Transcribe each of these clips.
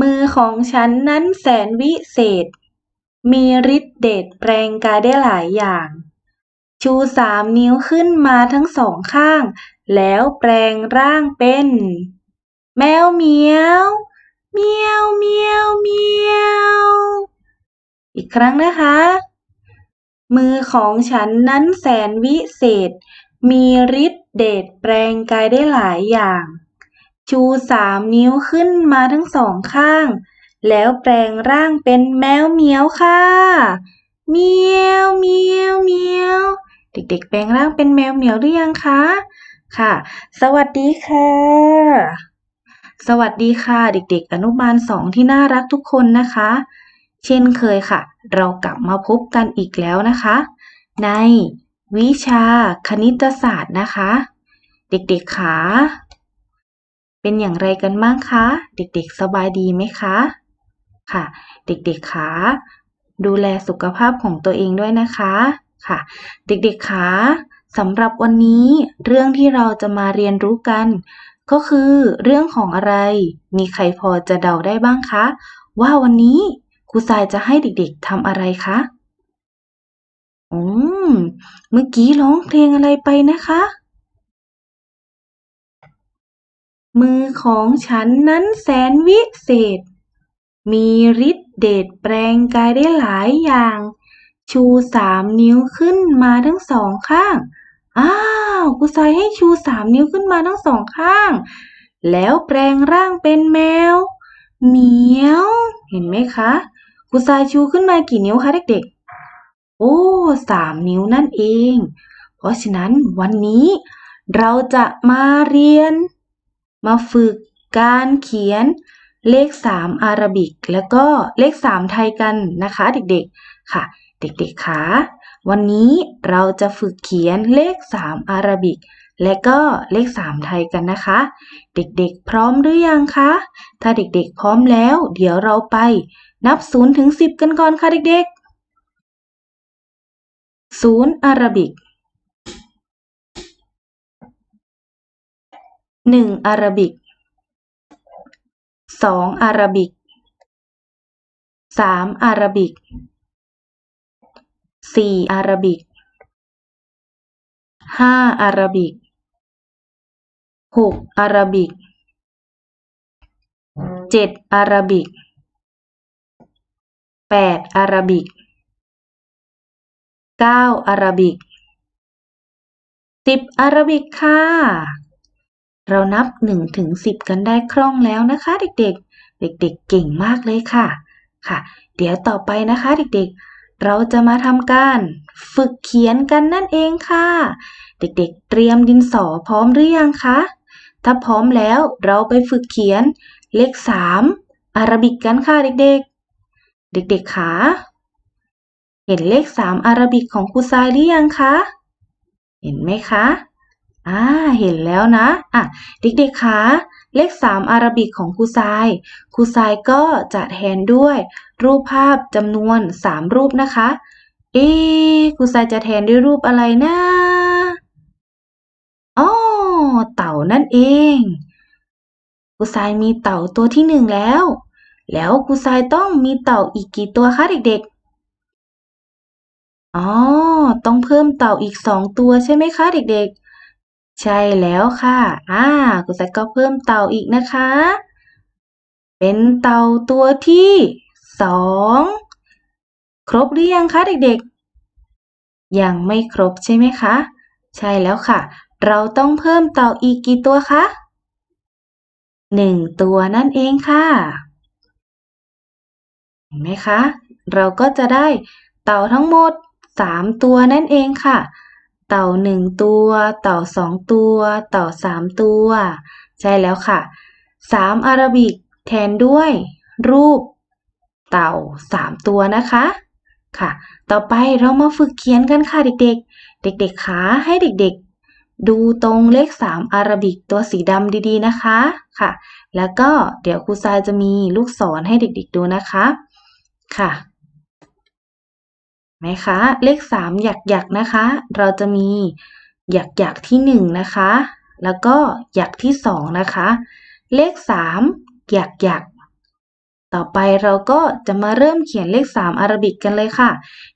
มือของฉันนั้นแสนวิเศษมีฤทธิ์เดชแปลงกายได้หลายอย่าง ชูสามนิ้วขึ้นมาทั้งสองข้าง แล้วแปลงร่างเป็น แมวเหมียวเมียวเมียวเมียว อีกครั้งนะคะ มือของฉันนั้นแสนวิเศษ มีฤทธิ์เดชแปลงกายได้หลายอย่าง ชูสามนิ้วขึ้นมาทั้งสองข้าง แล้วแปลงร่างเป็นแมวเหมียวค่ะเมียวเมียวเมียว เด็กๆ แปลงร่างเป็นแมวเหมียวหรือยังคะค่ะ สวัสดีค่ะ สวัสดีค่ะ เด็กๆ อนุบาลสองที่น่ารักทุกคนนะคะ เช่นเคยค่ะ เรากลับมาพบกันอีกแล้วนะคะ ในวิชาคณิตศาสตร์นะคะ เด็กๆขา เป็นอย่างไรกันบ้างคะ เด็กๆ สบายดีไหมคะ ค่ะ เด็กๆขาดูแลสุขภาพของตัวเองด้วยนะคะค่ะ เด็กๆขาสำหรับวันนี้เรื่องที่เราจะมาเรียนรู้กัน ก็คือเรื่องของอะไร มีใครพอจะเดาได้บ้างคะ ว่าวันนี้ครูทรายจะให้เด็กๆทำอะไรคะอืมเมื่อกี้ร้องเพลงอะไรไปนะคะ มือของฉันนั้นแสนวิเศษ มีฤทธิ์เดชแปลงกายได้หลายอย่าง ชูสามนิ้วขึ้นมาทั้งสองข้าง อ้าวครูทรายให้ชูสามนิ้วขึ้นมาทั้งสองข้าง แล้วแปลงร่างเป็นแมว เหมียว เห็นไหมคะครูทรายชูขึ้นมากี่นิ้วคะเด็กๆ โอ้สามนิ้วนั่นเอง เพราะฉะนั้นวันนี้เราจะมาเรียน มาฝึกการเขียนเลขสามอาราบิก แล้วก็เลขสามไทยกันนะคะเด็กๆค่ะ เด็กๆคะวันนี้เราจะฝึกเขียนเลขสามอาราบิก และก็เลขสามไทยกันนะคะ เด็กๆ พร้อมหรือยังคะ ถ้าเด็กๆ พร้อมแล้ว เดี๋ยวเราไปนับศูนย์ถึงสิบกันก่อนค่ะเด็กๆศูนย์อาราบิก หนึ่งอาราบิกสองอาราบิกสามอาราบิกสี่อาราบิกห้าอาราบิกหกอาราบิกเจ็ดอาราบิกแปดอาราบิกเก้าอาราบิกสิบอาราบิกค่ะ เรานับหนึ่งถึงสิบกันได้คล่องแล้วนะคะ เด็กๆ เด็กๆ เก่งมากเลยค่ะ ค่ะ เดี๋ยวต่อไปนะคะเด็กๆ เราจะมาทำการฝึกเขียนกันนั่นเองค่ะ เด็กๆ เตรียมดินสอพร้อมหรือยังคะ ถ้าพร้อมแล้วเราไปฝึกเขียนเลขสามอารบิกกันค่ะเด็กๆ เด็กๆคะเห็นเลขสามอาราบิกของครูทรายหรือยังคะ เห็นไหมคะ อ่าเห็นแล้วนะ อะเด็กๆคะเลขสามอาราบิกของครูทรายครูทรายก็จะแทนด้วย รูปภาพจำนวนสามรูปนะคะ เอ๊ครูทรายจะแทนด้วยรูปอะไรนะอ๋อเต่านั่นเองครูทรายมีเต่าตัวที่หนึ่งแล้ว แล้วครูทรายต้องมีเต่าอีกกี่ตัวคะเด็กๆ อ๋อ ต้องเพิ่มเต่าอีกสองตัวใช่ไหมคะเด็กๆ ใช่แล้วค่ะ อ่าคุณแซคก็เพิ่มเต่าอีกนะคะ เป็นเต่าตัวที่สองครบหรือยังคะเด็กๆ ยังไม่ครบใช่ไหมคะ ใช่แล้วค่ะ เราต้องเพิ่มเต่าอีกกี่ตัวคะหนึ่งตัวนั่นเองค่ะ เห็นไหมคะ เราก็จะได้เต่าทั้งหมดสามตัวนั่นเองค่ะ เต่าหนึ่งตัว เต่าสองตัว เต่าสามตัว ใช่แล้วค่ะสามอาราบิกแทนด้วย รูป เต่าสามตัวนะคะค่ะ ต่อไปเรามาฝึกเขียนกันค่ะเด็กๆ เด็กๆขาให้เด็กๆ ดูตรงเลขสามอาราบิกตัวสีดำดีๆนะคะค่ะ แล้วก็เดี๋ยวครูทรายจะมีลูกศรให้เด็กๆดูนะคะค่ะ ไหมคะเลขสามหยักหยักนะคะ เราจะมีหยักหยักที่หนึ่งนะคะ แล้วก็หยักที่สองนะคะ เลขสามหยักหยักต่อไปเราก็จะมาเริ่มเขียนเลข 3 อารบิกกันเลยค่ะ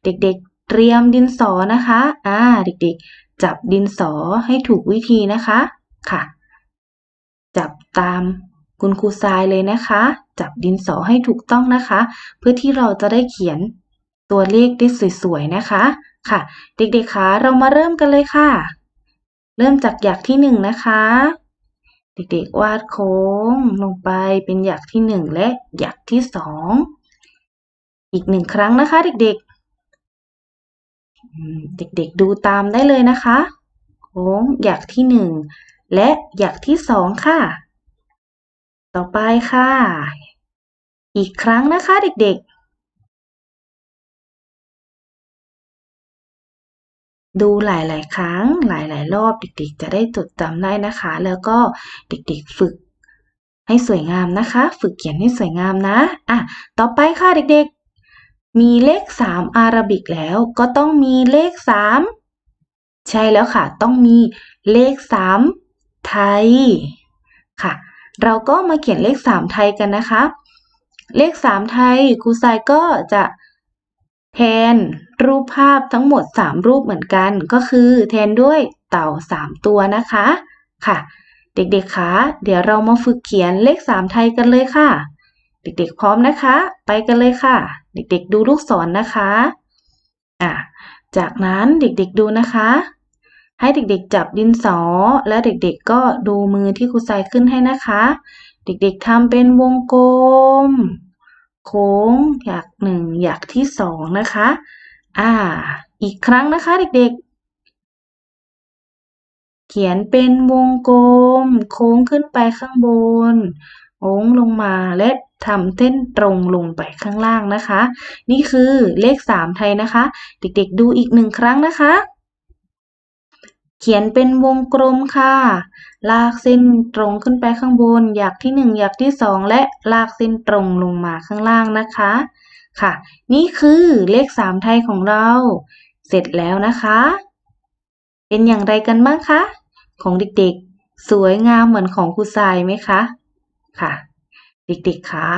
เด็กๆเตรียมดินสอนะคะอ่าเด็กๆ จับดินสอให้ถูกวิธีนะคะค่ะ จับตามคุณครูทรายเลยนะคะ จับดินสอให้ถูกต้องนะคะ เพื่อที่เราจะได้เขียน ตัวเลขได้สวยๆนะคะ ค่ะ เด็กๆคะเรามาเริ่มกันเลยค่ะ เริ่มจากหยักที่หนึ่งนะคะ เด็กๆวาดโค้งลงไปเป็นหยักที่หนึ่งและหยักที่สองอีกหนึ่งครั้งนะคะ เด็กๆเด็กๆดูตามได้เลยนะคะโค้งหยักที่หนึ่งและหยักที่สองค่ะ ต่อไปค่ะ อีกครั้งนะคะเด็กๆ ดูหลาย ๆ ครั้งหลาย ๆ รอบเด็ก ๆ จะได้จดจำได้นะคะ แล้วก็เด็ก ๆ ฝึกให้สวยงามนะคะ ฝึกเขียนให้สวยงามนะอะต่อไปค่ะเด็ก ๆ มีเลข 3 อาราบิกแล้วก็ต้องมีเลข 3 ใช่แล้วค่ะ ต้องมีเลข 3 ไทยค่ะ เราก็มาเขียนเลข 3 ไทยกันนะคะ เลข 3 ไทยครูทรายก็จะ แทนรูปภาพทั้งหมด 3 รูปเหมือนกัน ก็คือแทนด้วยเต่า 3 ตัวนะคะค่ะ เด็กๆคะเดี๋ยวเรามาฝึกเขียนเลข 3 ไทยกันเลยค่ะ เด็กๆพร้อมนะคะ ไปกันเลยค่ะ เด็กๆดูลูกศรนนะคะอะจากนั้นเด็กๆดูนะคะ ให้เด็กๆจับดินสอ และเด็กๆก็ดูมือที่ครูใส่ขึ้นให้นะคะ เด็กๆทำเป็นวงกลม โค้งหยักหนึ่งหยักที่สองนะคะ อ่า อีกครั้งนะคะเด็กๆ เขียนเป็นวงกลม โค้งขึ้นไปข้างบนโค้งลงมาและทำเส้นตรงลงไปข้างล่างนะคะ นี่คือเลขสามไทยนะคะ เด็กๆ ดูอีกหนึ่งครั้งนะคะ เขียนเป็นวงกลมค่ะ ลากเส้นตรงขึ้นไปข้างบน อยากที่หนึ่งอยากที่สองและลากเส้นตรงลงมาข้างล่างนะคะ ค่ะ นี่คือเลขสามไทยของเรา เสร็จแล้วนะคะ เป็นอย่างไรกันบ้างคะ ของเด็กๆ สวยงามเหมือนของครูทรายไหมคะ ค่ะ เด็กๆคะ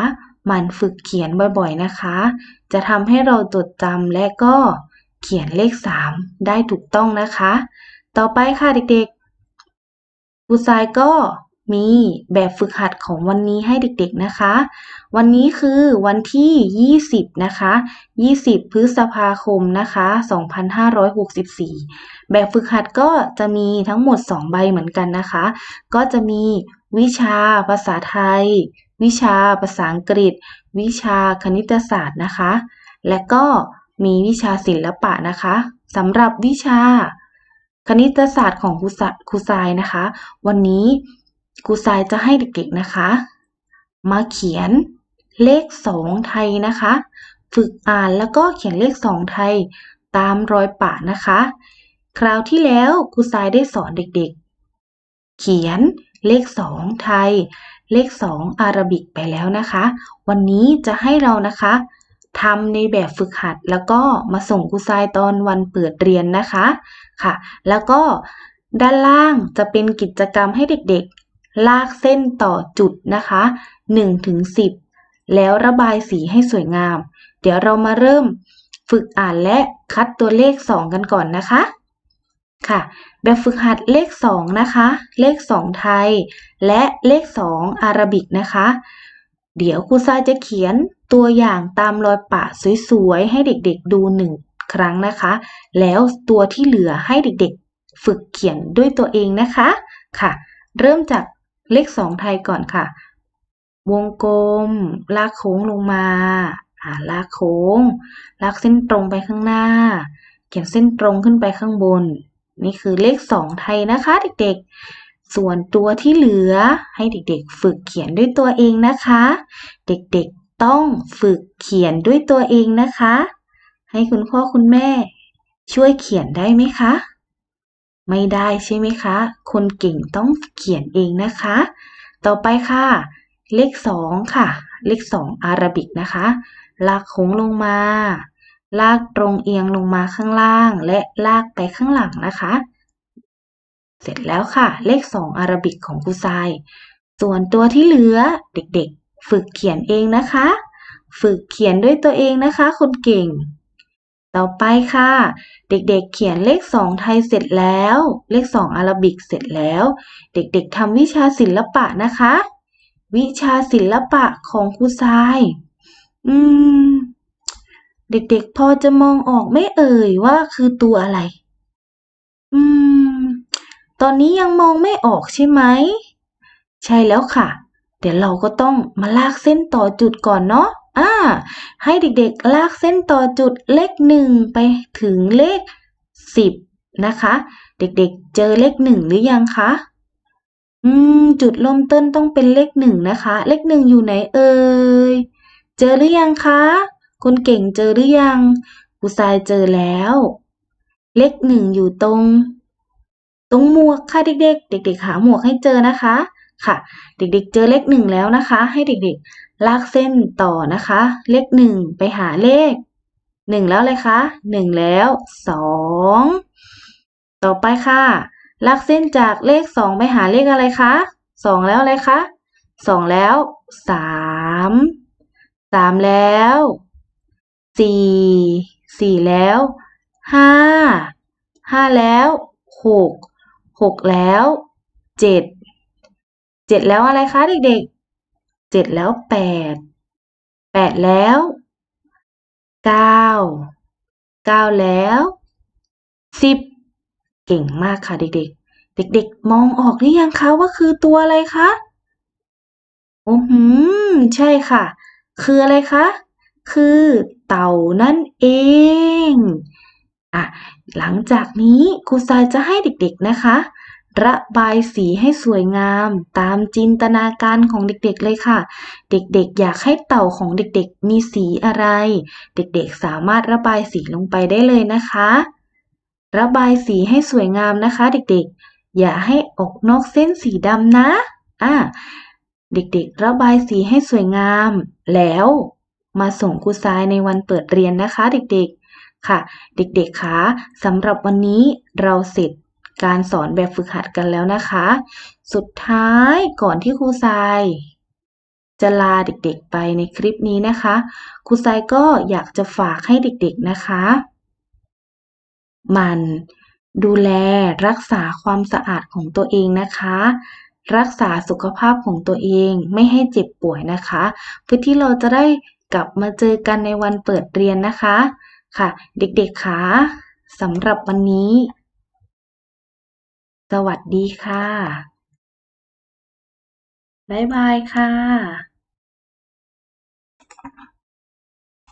มันฝึกเขียนบ่อยๆนะคะ จะทำให้เราจดจำและก็เขียนเลขสามได้ถูกต้องนะคะ ต่อไปค่ะเด็กๆ รูทรายก็มีแบบฝึกหัดของวันนี้ให้เด็กๆนะคะ วันนี้คือวันที่ 20 นะคะ 20 พฤษภาคมนะคะ 2564 แบบฝึกหัดก็จะมีทั้งหมด 2 ใบเหมือนกันนะคะ ก็จะมีวิชาภาษาไทย วิชาภาษาอังกฤษ วิชาคณิตศาสตร์นะคะ และก็มีวิชาศิลปะนะคะสำหรับวิชา คณิตศาสตร์ของครูครูทรายนะคะ วันนี้ครูทรายจะให้เด็กๆนะคะ มาเขียนเลขสองไทยนะคะ ฝึกอ่านแล้วก็เขียนเลขสองไทยตามรอยปะนะคะ คราวที่แล้วครูทรายได้สอนเด็กๆ เขียนเลขสองไทย เลขสองอาราบิกไปแล้วนะคะ วันนี้จะให้เรานะคะ ทำในแบบฝึกหัด แล้วก็มาส่งครูทรายตอนวันเปิดเรียนนะคะค่ะ แล้วก็ด้านล่างจะเป็นกิจกรรมให้เด็กๆ ลากเส้นต่อจุดนะคะ1ถึง10 แล้วระบายสีให้สวยงาม เดี๋ยวเรามาเริ่มฝึกอ่านและคัดตัวเลข 2 กันก่อนนะคะค่ะ แบบฝึกหัดเลข 2 นะคะ เลข 2 ไทย และเลข 2 อาราบิกนะคะ เดี๋ยวครูซาจะเขียนตัวอย่างตามรอยปะสวยๆ ให้เด็กๆดูหนึ่งครั้งนะคะ แล้วตัวที่เหลือให้เด็กๆ ฝึกเขียนด้วยตัวเองนะคะค่ะ เริ่มจากเลขสองไทยก่อนค่ะ วงกลม ลากโค้งลงมาอ่าลากโค้ง ลากเส้นตรงไปข้างหน้า เขียนเส้นตรงขึ้นไปข้างบน นี่คือเลขสองไทยนะคะ เด็กๆ ส่วนตัวที่เหลือให้เด็กๆ ฝึกเขียนด้วยตัวเองนะคะ เด็กๆต้องฝึกเขียนด้วยตัวเองนะคะ ให้คุณพ่อคุณแม่ ช่วยเขียนได้ไหมคะ ไม่ได้ใช่ไหมคะ คนเก่งต้องเขียนเองนะคะ ต่อไปค่ะ เลขสองค่ะ เลขสองอารบิกนะคะ ลากโค้งลงมา ลากตรงเอียงลงมาข้างล่าง และลากไปข้างหลังนะคะ เสร็จแล้วค่ะ เลขสองอาราบิกของครูทราย ส่วนตัวที่เหลือเด็กๆ ฝึกเขียนเองนะคะ ฝึกเขียนด้วยตัวเองนะคะ คนเก่ง ต่อไปค่ะ เด็กๆ เขียนเลขสองไทยเสร็จแล้ว เลขสองอาราบิกเสร็จแล้ว เด็กๆทำวิชาศิลปะนะคะ วิชาศิลปะของครูทราย อืม เด็กๆ พอจะมองออกไม่เอ่ยว่าคือตัวอะไร ตอนนี้ยังมองไม่ออกใช่ไหม ใช่แล้วค่ะ เดี๋ยวเราก็ต้องมาลากเส้นต่อจุดก่อนเนาะอ่า ให้เด็กๆ ลากเส้นต่อจุดเลขหนึ่งไปถึงเลขสิบนะคะ เด็กๆ เจอเลขหนึ่งหรือยังคะ อืม จุดเริ่มต้นต้องเป็นเลขหนึ่งนะคะ เลขหนึ่งอยู่ไหนเอ่ย เจอหรือยังคะ คนเก่งเจอหรือยังครูทรายเจอแล้ว เลขหนึ่งอยู่ตรง ตรงหมวกค่ะเด็ก ๆ เด็ก ๆ หาหมวกให้เจอนะคะ ค่ะ เด็ก ๆ เจอเลขหนึ่งแล้วนะคะ ให้เด็ก ๆ ลากเส้นต่อนะคะ เลขหนึ่งไปหาเลขหนึ่งแล้วเลยคะหนึ่งแล้วสองต่อไปค่ะ ลากเส้นจากเลขสองไปหาเลขอะไรคะสองแล้วอะไรคะสองแล้วสามสามแล้วสี่สี่แล้วห้าห้าแล้วหก หกแล้วเจ็ดเจ็ดแล้วอะไรคะเด็กๆเจ็ดแล้วแปดแปดแล้วเก้าเก้าแล้วสิบเก่งมากค่ะเด็กๆ เด็กๆ มองออกหรือยังคะว่าคือตัวอะไรคะโอ้หืมใช่ค่ะ คืออะไรคะ คือเต่านั่นเอง หลังจากนี้ครูทรายจะให้เด็กๆนะคะ ระบายสีให้สวยงาม ตามจินตนาการของเด็กๆเลยค่ะ เด็กๆ อยากให้เต่าของเด็กๆ มีสีอะไร เด็กๆ สามารถระบายสีลงไปได้เลยนะคะ ระบายสีให้สวยงามนะคะ เด็กๆ อย่าให้ออกนอกเส้นสีดำนะอะเด็กๆ ระบายสีให้สวยงาม แล้วมาส่งครูทรายในวันเปิดเรียนนะคะ เด็กๆ ค่ะ เด็กๆคะสำหรับวันนี้เราเสร็จการสอนแบบฝึกหัดกันแล้วนะคะ สุดท้ายก่อนที่ครูทรายจะลาเด็กๆไปในคลิปนี้นะคะ ครูทรายก็อยากจะฝากให้เด็กๆนะคะ มันดูแลรักษาความสะอาดของตัวเองนะคะ รักษาสุขภาพของตัวเองไม่ให้เจ็บป่วยนะคะ เพื่อที่เราจะได้กลับมาเจอกันในวันเปิดเรียนนะคะ ค่ะ เด็กๆคะสำหรับวันนี้ สวัสดีค่ะ บ๊ายบายค่ะ